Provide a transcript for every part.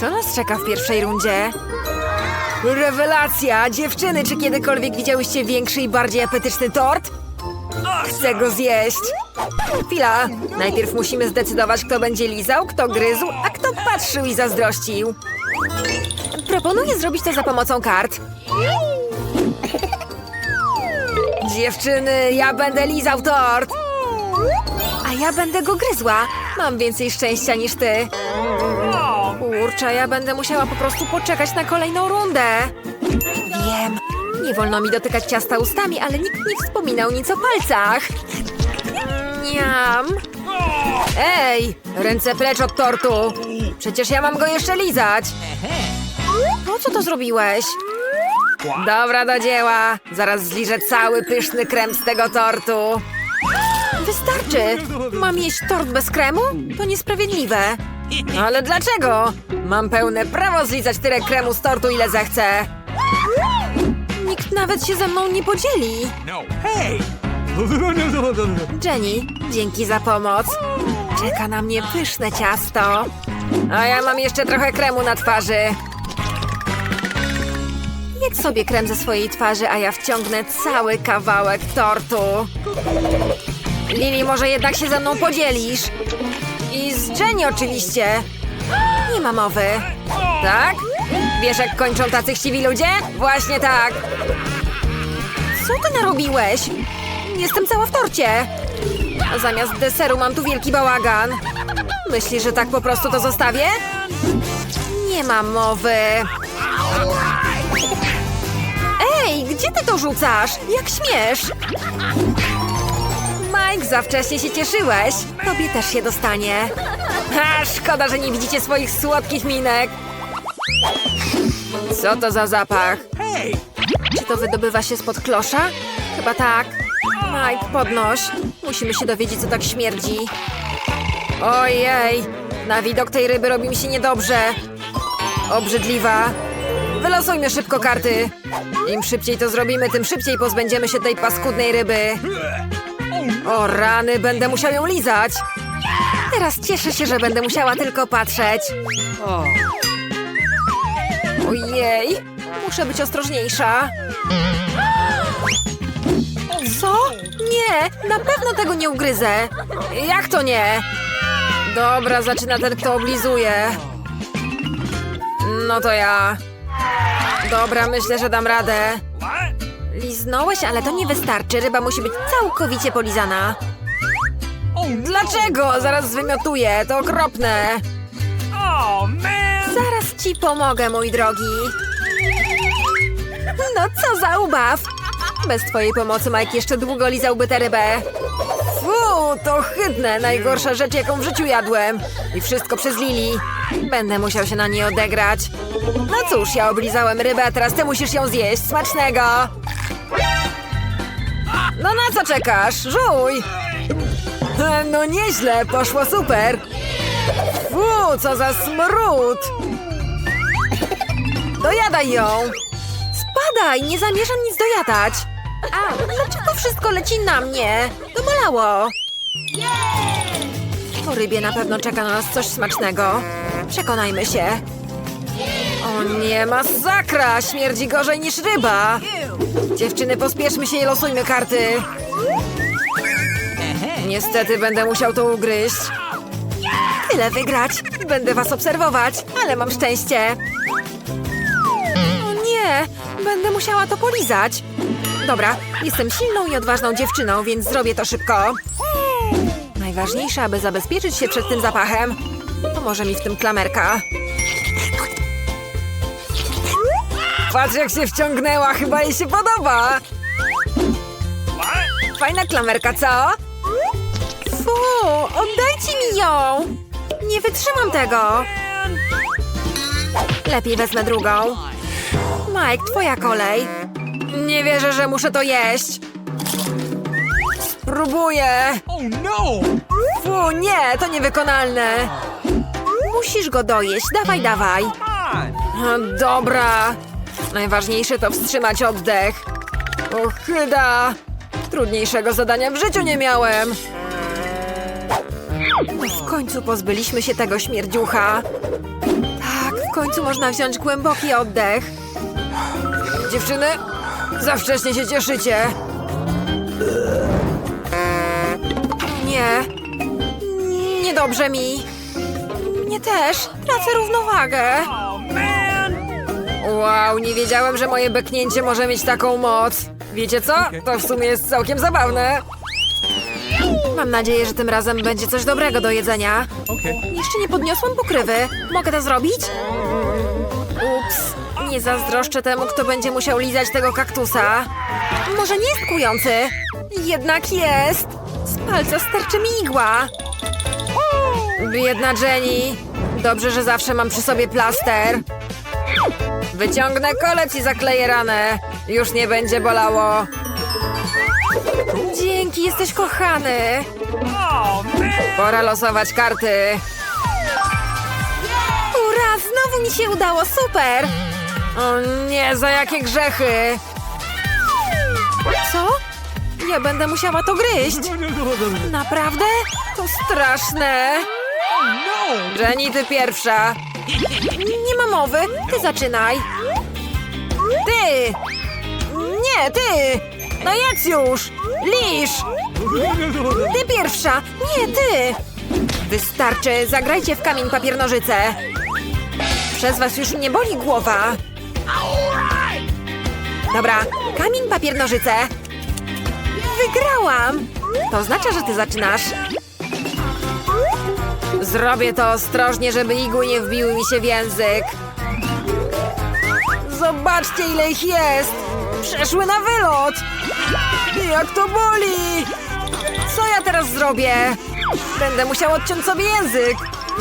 Co nas czeka w pierwszej rundzie? Rewelacja! Dziewczyny, czy kiedykolwiek widziałyście większy i bardziej apetyczny tort? Chcę go zjeść. Chwila. Najpierw musimy zdecydować, kto będzie lizał, kto gryzł, a kto patrzył i zazdrościł. Proponuję zrobić to za pomocą kart. Dziewczyny, ja będę lizał tort. Ja będę go gryzła. Mam więcej szczęścia niż ty. Kurczę, ja będę musiała po prostu poczekać na kolejną rundę. Wiem. Nie wolno mi dotykać ciasta ustami, ale nikt nie wspominał nic o palcach. Niam. Ej, ręce precz od tortu. Przecież ja mam go jeszcze lizać. Po co to zrobiłeś? Dobra, do dzieła. Zaraz zliżę cały pyszny krem z tego tortu. Wystarczy. Mam jeść tort bez kremu? To niesprawiedliwe. Ale dlaczego? Mam pełne prawo zlizać tyle kremu z tortu, ile zechcę. Nikt nawet się ze mną nie podzieli. No. Hey! Jenny, dzięki za pomoc. Czeka na mnie pyszne ciasto. A ja mam jeszcze trochę kremu na twarzy. Jedz sobie krem ze swojej twarzy, a ja wciągnę cały kawałek tortu. Lili, może jednak się ze mną podzielisz? I z Jenny oczywiście. Nie ma mowy. Tak? Wiesz, jak kończą tacy chciwi ludzie? Właśnie tak. Co ty narobiłeś? Jestem cała w torcie. A zamiast deseru mam tu wielki bałagan. Myślisz, że tak po prostu to zostawię? Nie ma mowy. Ej, gdzie ty to rzucasz? Jak śmiesz? Mike, za wcześnie się cieszyłeś. Tobie też się dostanie. Ha, szkoda, że nie widzicie swoich słodkich minek. Co to za zapach? Czy to wydobywa się spod klosza? Chyba tak. Mike, podnoś. Musimy się dowiedzieć, co tak śmierdzi. Ojej! Na widok tej ryby robi mi się niedobrze. Obrzydliwa. Wylosujmy szybko karty. Im szybciej to zrobimy, tym szybciej pozbędziemy się tej paskudnej ryby. O rany, będę musiał ją lizać. Teraz cieszę się, że będę musiała tylko patrzeć. Ojej, muszę być ostrożniejsza. Co? Nie, na pewno tego nie ugryzę. Jak to nie? Dobra, zaczyna ten, kto oblizuje. No to ja. Dobra, myślę, że dam radę. Liznąłeś, ale to nie wystarczy. Ryba musi być całkowicie polizana. Dlaczego? Zaraz zwymiotuję. To okropne. Oh! Zaraz ci pomogę, mój drogi. No co za ubaw! Bez twojej pomocy Mike jeszcze długo lizałby tę rybę. Fu, to ohydne, najgorsza rzecz, jaką w życiu jadłem. I wszystko przez Lili. Będę musiał się na niej odegrać. No cóż, ja oblizałem rybę, a teraz ty musisz ją zjeść. Smacznego! No na co czekasz? Żuj! No nieźle, poszło super. Fu, co za smród! Dojadaj ją! Spadaj, nie zamierzam nic dojadać. A, dlaczego wszystko leci na mnie? To bolało. Po rybie na pewno czeka na nas coś smacznego. Przekonajmy się. O nie, masakra! Śmierdzi gorzej niż ryba! Dziewczyny, pospieszmy się i losujmy karty. Niestety będę musiał to ugryźć. Tyle wygrać. Będę was obserwować, ale mam szczęście. O nie, będę musiała to polizać. Dobra, jestem silną i odważną dziewczyną, więc zrobię to szybko. Najważniejsze, aby zabezpieczyć się przed tym zapachem. Pomoże mi w tym klamerka. Patrz jak się wciągnęła, chyba jej się podoba. Fajna klamerka, co? Fu, oddajcie mi ją! Nie wytrzymam tego. Lepiej wezmę drugą. Mike, twoja kolej. Nie wierzę, że muszę to jeść. Spróbuję. Oh, no! Fu, nie, to niewykonalne. Musisz go dojeść, dawaj, dawaj. No, Dobra. Najważniejsze to wstrzymać oddech. Ochyda! Trudniejszego zadania w życiu nie miałem. W końcu pozbyliśmy się tego śmierdziucha. Tak, w końcu można wziąć głęboki oddech. Dziewczyny, za wcześnie się cieszycie. Niedobrze mi. Mnie też. Tracę równowagę. Wow, nie wiedziałem, że moje beknięcie może mieć taką moc. Wiecie co? To w sumie jest całkiem zabawne. Mam nadzieję, że tym razem będzie coś dobrego do jedzenia. Jeszcze nie podniosłam pokrywy. Mogę to zrobić? Ups. Nie zazdroszczę temu, kto będzie musiał lizać tego kaktusa. Może nie jest? Jednak jest. Z palca sterczy mi igła. Biedna Jenny. Dobrze, że zawsze mam przy sobie plaster. Wyciągnę kolec i zakleję ranę. Już nie będzie bolało. Dzięki, jesteś kochany. Pora losować karty. Ura, znowu mi się udało, super! O nie, za jakie grzechy! Co? Ja będę musiała to gryźć. Naprawdę? To straszne. Jenny, ty pierwsza. Nie ma mowy, ty zaczynaj. Ty! Nie, ty! No jedz już! Lisz! Ty pierwsza! Nie, ty! Wystarczy, zagrajcie w kamień papier nożyce. Przez was już nie boli głowa. Dobra, kamień papier nożyce. Wygrałam! To oznacza, że ty zaczynasz. Zrobię to ostrożnie, żeby igły nie wbiły mi się w język. Zobaczcie, ile ich jest! Przeszły na wylot! Jak to boli! Co ja teraz zrobię? Będę musiał odciąć sobie język.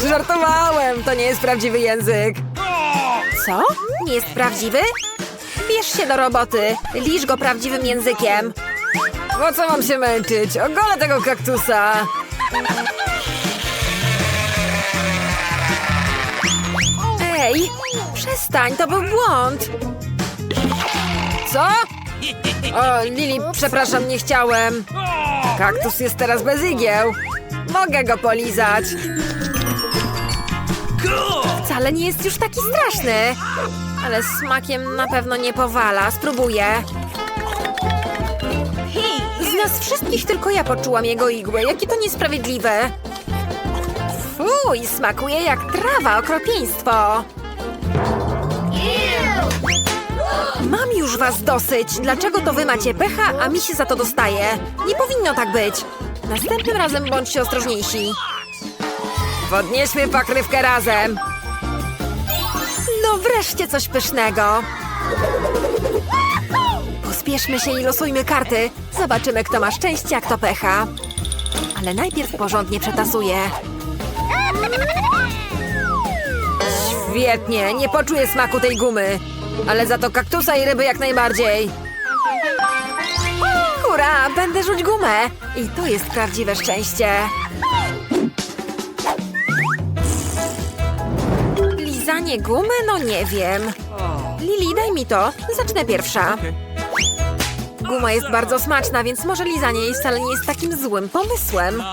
Żartowałem, to nie jest prawdziwy język. Co? Nie jest prawdziwy? Bierz się do roboty. Lisz go prawdziwym językiem. Po co mam się męczyć? Ogolę tego kaktusa. Ej, przestań, to był błąd. Co? O, Lili, przepraszam, nie chciałem. Kaktus jest teraz bez igieł. Mogę go polizać. Wcale nie jest już taki straszny. Ale smakiem na pewno nie powala. Spróbuję. Z nas wszystkich tylko ja poczułam jego igłę. Jakie to niesprawiedliwe. Fuj, smakuje jak trawa, okropieństwo. Mam już was dosyć. Dlaczego to wy macie pecha, a mi się za to dostaje? Nie powinno tak być. Następnym razem bądźcie ostrożniejsi. Podnieśmy pokrywkę razem. No wreszcie coś pysznego. Pospieszmy się i losujmy karty. Zobaczymy, kto ma szczęście, a kto pecha. Ale najpierw porządnie przetasuję. Świetnie, nie poczuję smaku tej gumy. Ale za to kaktusa i ryby jak najbardziej. Hurra, będę rzuć gumę. I to jest prawdziwe szczęście. Lizanie gumy? No nie wiem. Lili, daj mi to. Zacznę pierwsza. Guma jest bardzo smaczna, więc może lizanie jej wcale nie jest takim złym pomysłem.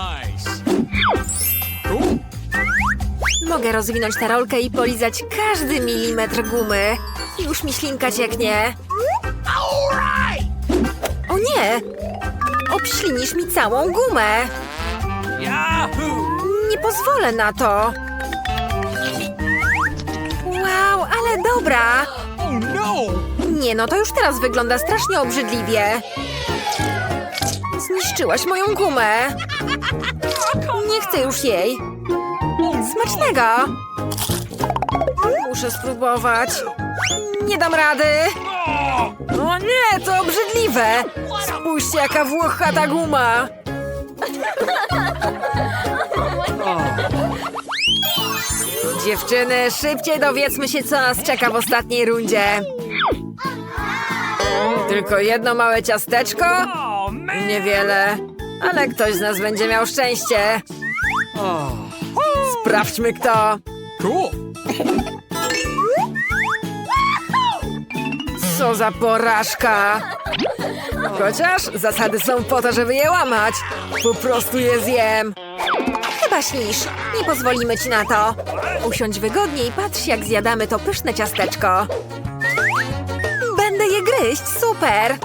Mogę rozwinąć tę rolkę i polizać każdy milimetr gumy. Już mi ślinka cieknie. O nie! Obślinisz mi całą gumę. Nie pozwolę na to. Wow, ale dobra. Nie no, to już teraz wygląda strasznie obrzydliwie. Zniszczyłaś moją gumę. Nie chcę już jej. Smacznego! Muszę spróbować. Nie dam rady. O nie, to obrzydliwe. Spójrzcie, jaka włochata guma. Dziewczyny, szybciej dowiedzmy się, co nas czeka w ostatniej rundzie. Tylko jedno małe ciasteczko? Niewiele, ale ktoś z nas będzie miał szczęście. Oh. Sprawdźmy kto. Cool. Co za porażka. Chociaż zasady są po to, żeby je łamać. Po prostu je zjem. Chyba śnisz. Nie pozwolimy ci na to. Usiądź wygodnie i patrz, jak zjadamy to pyszne ciasteczko. Będę je gryźć, super!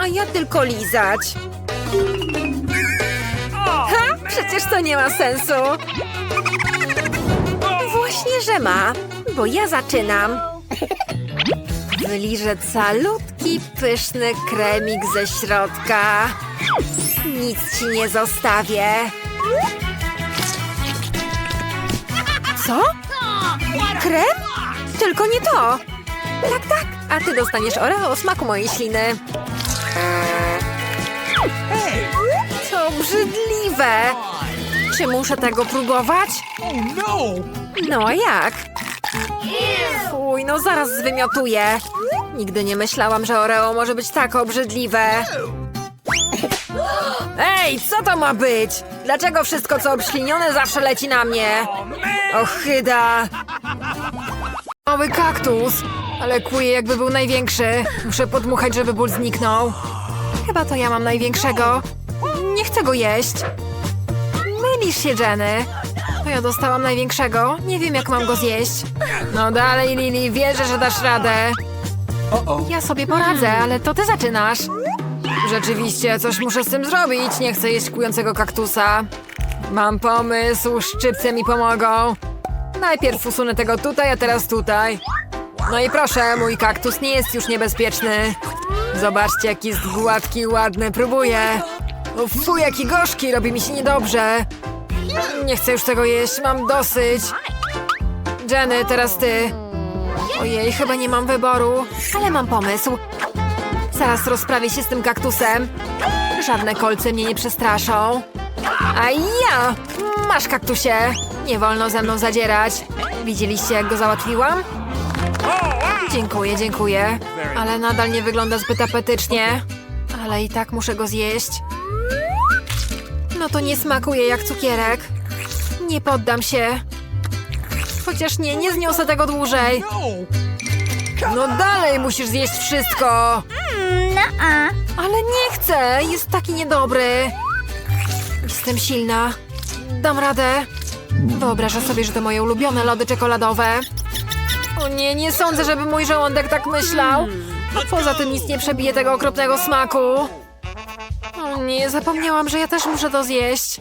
A ja tylko lizać. Przecież to nie ma sensu. Właśnie, że ma, bo ja zaczynam. Wyliżę calutki, pyszny kremik ze środka. Nic ci nie zostawię. Co? Krem? Tylko nie to. Tak, tak. A ty dostaniesz oreo o smaku mojej śliny. To obrzydliwe. Czy muszę tego próbować? Oh no! No a jak? Fuj, no zaraz zwymiotuję. Nigdy nie myślałam, że Oreo może być tak obrzydliwe. Ej, co to ma być? Dlaczego wszystko, co obślinione, zawsze leci na mnie? Ochyda! Mały kaktus, ale kłuje jakby był największy. Muszę podmuchać, żeby ból zniknął. Chyba to ja mam największego. Nie chcę go jeść. Mylisz się, Jenny. To ja dostałam największego. Nie wiem, jak mam go zjeść. No dalej, Lili, wierzę, że dasz radę. Ja sobie poradzę, ale to ty zaczynasz. Rzeczywiście, coś muszę z tym zrobić. Nie chcę jeść kłującego kaktusa. Mam pomysł, szczypce mi pomogą. Najpierw usunę tego tutaj, a teraz tutaj. No i proszę, mój kaktus nie jest już niebezpieczny. Zobaczcie, jaki jest gładki ładny. Próbuję. O, fuj, jaki gorzki, robi mi się niedobrze. Nie chcę już tego jeść, mam dosyć. Jenny, teraz ty. Ojej, chyba nie mam wyboru, ale mam pomysł. Zaraz rozprawię się z tym kaktusem. Żadne kolce mnie nie przestraszą. A ja! Masz kaktusie! Nie wolno ze mną zadzierać. Widzieliście, jak go załatwiłam? Dziękuję, dziękuję. Ale nadal nie wygląda zbyt apetycznie. Ale i tak muszę go zjeść. No to nie smakuje jak cukierek. Nie poddam się. Chociaż nie, nie zniosę tego dłużej. No! No dalej musisz zjeść wszystko. Nuh-uh. Ale nie chcę, jest taki niedobry. Jestem silna. Dam radę. Wyobrażę sobie, że to moje ulubione lody czekoladowe. O nie, nie sądzę, żeby mój żołądek tak myślał. Poza tym nic nie przebije tego okropnego smaku. O nie, zapomniałam, że ja też muszę to zjeść.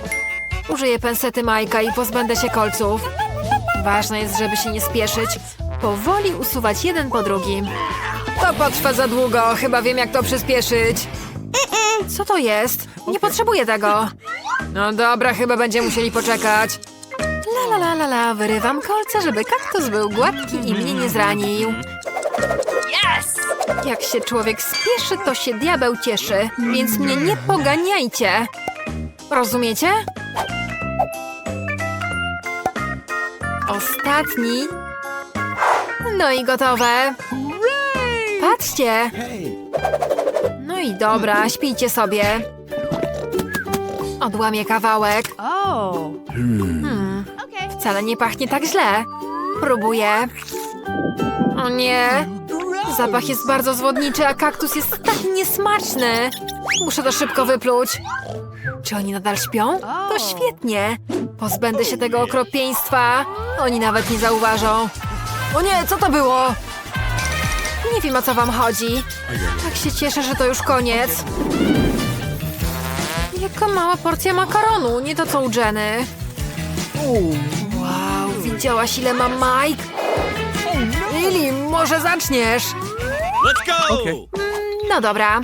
Użyję pensety Majka i pozbędę się kolców. Ważne jest, żeby się nie spieszyć. Powoli usuwać jeden po drugim. To potrwa za długo, chyba wiem jak to przyspieszyć. Co to jest? Nie potrzebuję tego. No dobra, chyba będziemy musieli poczekać. La la la la la, wyrywam kolce, żeby kaktus był gładki i mnie nie zranił. Yes! Jak się człowiek spieszy, to się diabeł cieszy, więc mnie nie poganiajcie. Rozumiecie? Ostatni. No i gotowe. Patrzcie. No i dobra, śpijcie sobie. Odłamię kawałek. Hmm, wcale nie pachnie tak źle. Próbuję. O nie. Zapach jest bardzo zwodniczy, a kaktus jest tak niesmaczny. Muszę to szybko wypluć. Czy oni nadal śpią? To świetnie. Pozbędę się tego okropieństwa. Oni nawet nie zauważą. O nie, co to było? Nie wiem, o co wam chodzi. Tak się cieszę, że to już koniec. Jaka mała porcja makaronu, nie to co u Jenny. Wow, widziałaś ile ma Mike? Lili, może zaczniesz? Let's go! Okay. No dobra.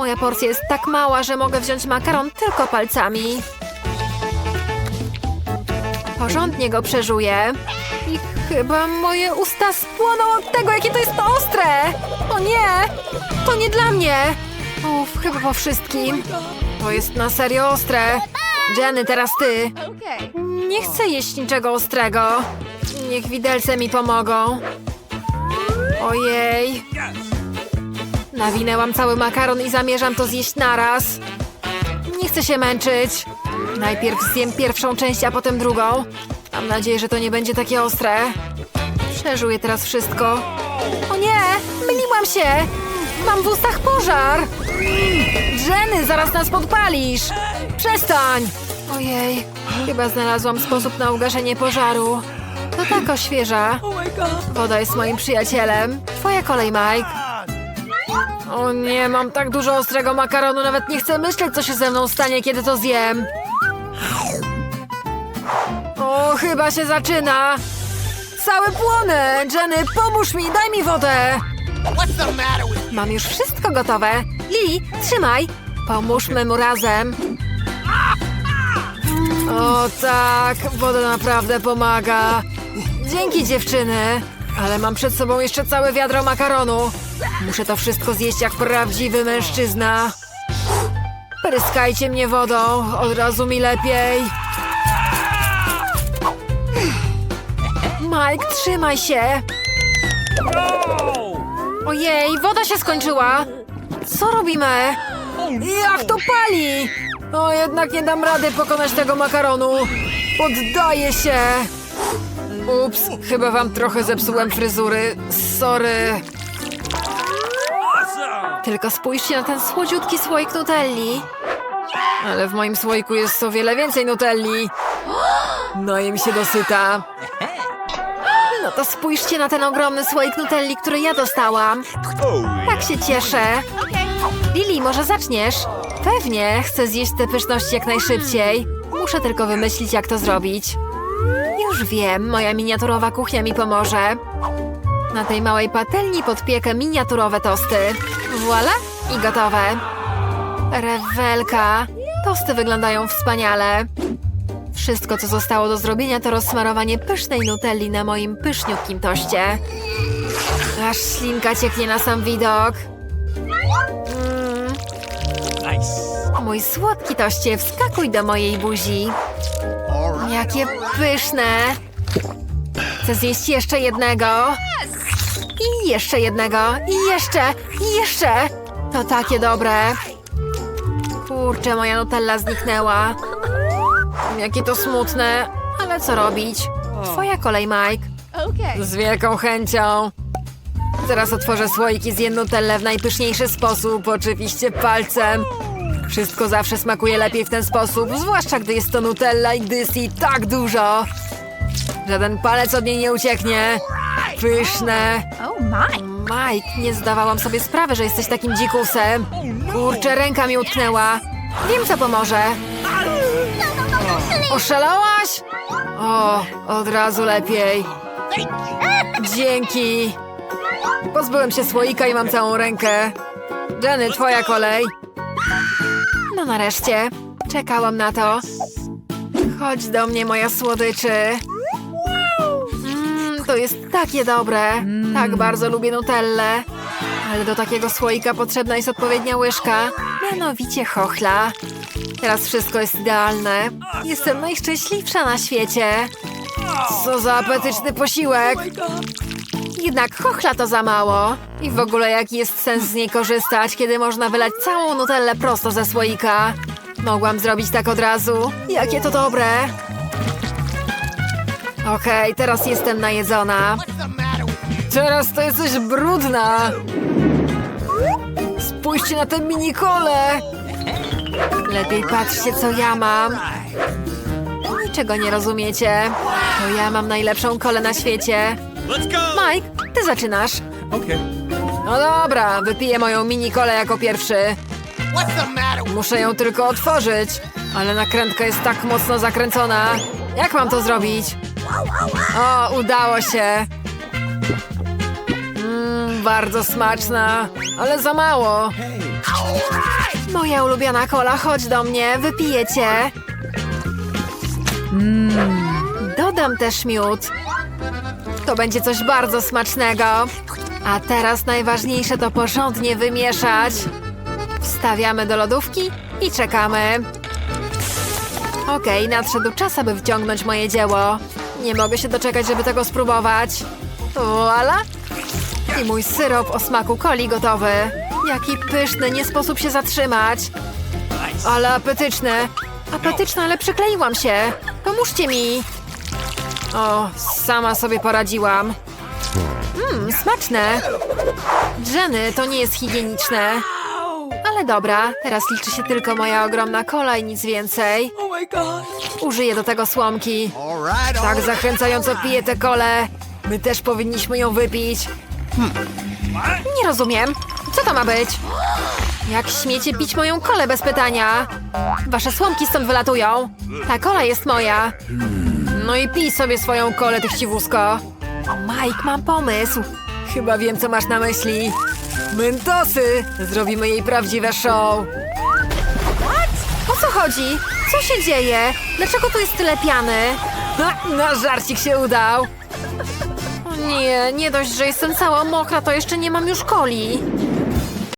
Moja porcja jest tak mała, że mogę wziąć makaron tylko palcami. Porządnie go przeżuję. I chyba moje usta spłoną od tego, jakie to jest ostre! O nie! To nie dla mnie! Uff, chyba po wszystkim. To jest na serio ostre. Jenny, teraz ty. Nie chcę jeść niczego ostrego. Niech widelce mi pomogą. Ojej. Nawinęłam cały makaron i zamierzam to zjeść naraz. Nie chcę się męczyć. Najpierw zjem pierwszą część, a potem drugą. Mam nadzieję, że to nie będzie takie ostre. Przeżuję teraz wszystko. O nie! Myliłam się! Mam w ustach pożar! Jenny, zaraz nas podpalisz! Przestań! Ojej, chyba znalazłam sposób na ugaszenie pożaru. To tak oświeża. Woda jest moim przyjacielem. Twoja kolej, Mike. O nie, mam tak dużo ostrego makaronu, nawet nie chcę myśleć, co się ze mną stanie, kiedy to zjem. O, chyba się zaczyna. Cały płonę! Jenny, pomóż mi, daj mi wodę! What's the matter with Mam już wszystko gotowe. Lili, trzymaj. Pomóżmy mu razem. O tak, woda naprawdę pomaga. Dzięki dziewczyny. Ale mam przed sobą jeszcze całe wiadro makaronu. Muszę to wszystko zjeść jak prawdziwy mężczyzna. Pryskajcie mnie wodą, od razu mi lepiej. Mike, trzymaj się. Ojej, woda się skończyła. Co robimy? Jak to pali? O, jednak nie dam rady pokonać tego makaronu. Poddaję się. Ups, chyba wam trochę zepsułem fryzury. Sorry. Tylko spójrzcie na ten słodziutki słoik nutelli. Ale w moim słoiku jest o wiele więcej nutelli. Najem się dosyta. No to spójrzcie na ten ogromny słoik nutelli, który ja dostałam. Tak się cieszę. Lili, może zaczniesz? Pewnie, chcę zjeść te pyszności jak najszybciej. Muszę tylko wymyślić, jak to zrobić. Już wiem, moja miniaturowa kuchnia mi pomoże. Na tej małej patelni podpiekę miniaturowe tosty. Voila i gotowe. Rewelka. Tosty wyglądają wspaniale. Wszystko, co zostało do zrobienia, to rozsmarowanie pysznej nutelli na moim pyszniutkim toście. Aż ślinka cieknie na sam widok. Mm, Nice. mój słodki toście, wskakuj do mojej buzi. Jakie pyszne! Chcę zjeść jeszcze jednego. I jeszcze jednego. I jeszcze. I jeszcze. To takie dobre. Kurczę, moja nutella zniknęła. Jakie to smutne. Ale co robić? Twoja kolej, Mike. Z wielką chęcią. Zaraz otworzę słoik i zjem nutellę w najpyszniejszy sposób, oczywiście palcem. Wszystko zawsze smakuje lepiej w ten sposób, zwłaszcza gdy jest to nutella i gdy jest jej tak dużo. Żaden palec od niej nie ucieknie. Pyszne. Oh my. Mike, nie zdawałam sobie sprawy, że jesteś takim dzikusem. Kurczę, ręka mi utknęła. Wiem, co pomoże. Oszalałaś? O, od razu lepiej. Dzięki. Pozbyłem się słoika i mam całą rękę. Jenny, twoja kolej. No nareszcie. Czekałam na to. Chodź do mnie, moja słodyczy. To jest takie dobre. Tak bardzo lubię nutellę. Ale do takiego słoika potrzebna jest odpowiednia łyżka. Mianowicie chochla. Teraz wszystko jest idealne. Jestem najszczęśliwsza na świecie. Co za apetyczny posiłek. Jednak chochla to za mało. I w ogóle jaki jest sens z niej korzystać, kiedy można wylać całą nutellę prosto ze słoika? Mogłam zrobić tak od razu. Jakie to dobre. Okej, teraz jestem najedzona. Teraz to jesteś brudna. Spójrzcie na tę minikole. Lepiej patrzcie, co ja mam. Niczego nie rozumiecie. To ja mam najlepszą kolę na świecie. Mike, ty zaczynasz. Okay. No dobra, wypiję moją mini kolę jako pierwszy. Muszę ją tylko otworzyć. Ale nakrętka jest tak mocno zakręcona. Jak mam to zrobić? O, udało się. Mmm, bardzo smaczna, ale za mało. Moja ulubiona kola, chodź do mnie, wypiję cię. Mmm, dodam też miód. To będzie coś bardzo smacznego. A teraz najważniejsze to porządnie wymieszać. Wstawiamy do lodówki i czekamy. Okej, nadszedł czas, aby wyciągnąć moje dzieło. Nie mogę się doczekać, żeby tego spróbować. Voila! I mój syrop o smaku coli gotowy. Jaki pyszny, nie sposób się zatrzymać. Ale apetyczny. Apetyczny, ale przykleiłam się. Pomóżcie mi. O, sama sobie poradziłam. Mmm, smaczne. Jenny, to nie jest higieniczne. Ale dobra, teraz liczy się tylko moja ogromna kola i nic więcej. Oh. Użyję do tego słomki. Tak zachęcająco piję tę kolę. My też powinniśmy ją wypić. Nie rozumiem. Co to ma być? Jak śmiecie pić moją kolę bez pytania? Wasze słomki stąd wylatują. Ta kola jest moja. No i pij sobie swoją kolę, ty chciwusko. Mike, mam pomysł. Chyba wiem, co masz na myśli. Mentosy! Zrobimy jej prawdziwe show. O co chodzi? Co się dzieje? Dlaczego tu jest tyle piany? Ha, nasz żarcik się udał. O nie, nie dość, że jestem cała mokra, to jeszcze nie mam już coli.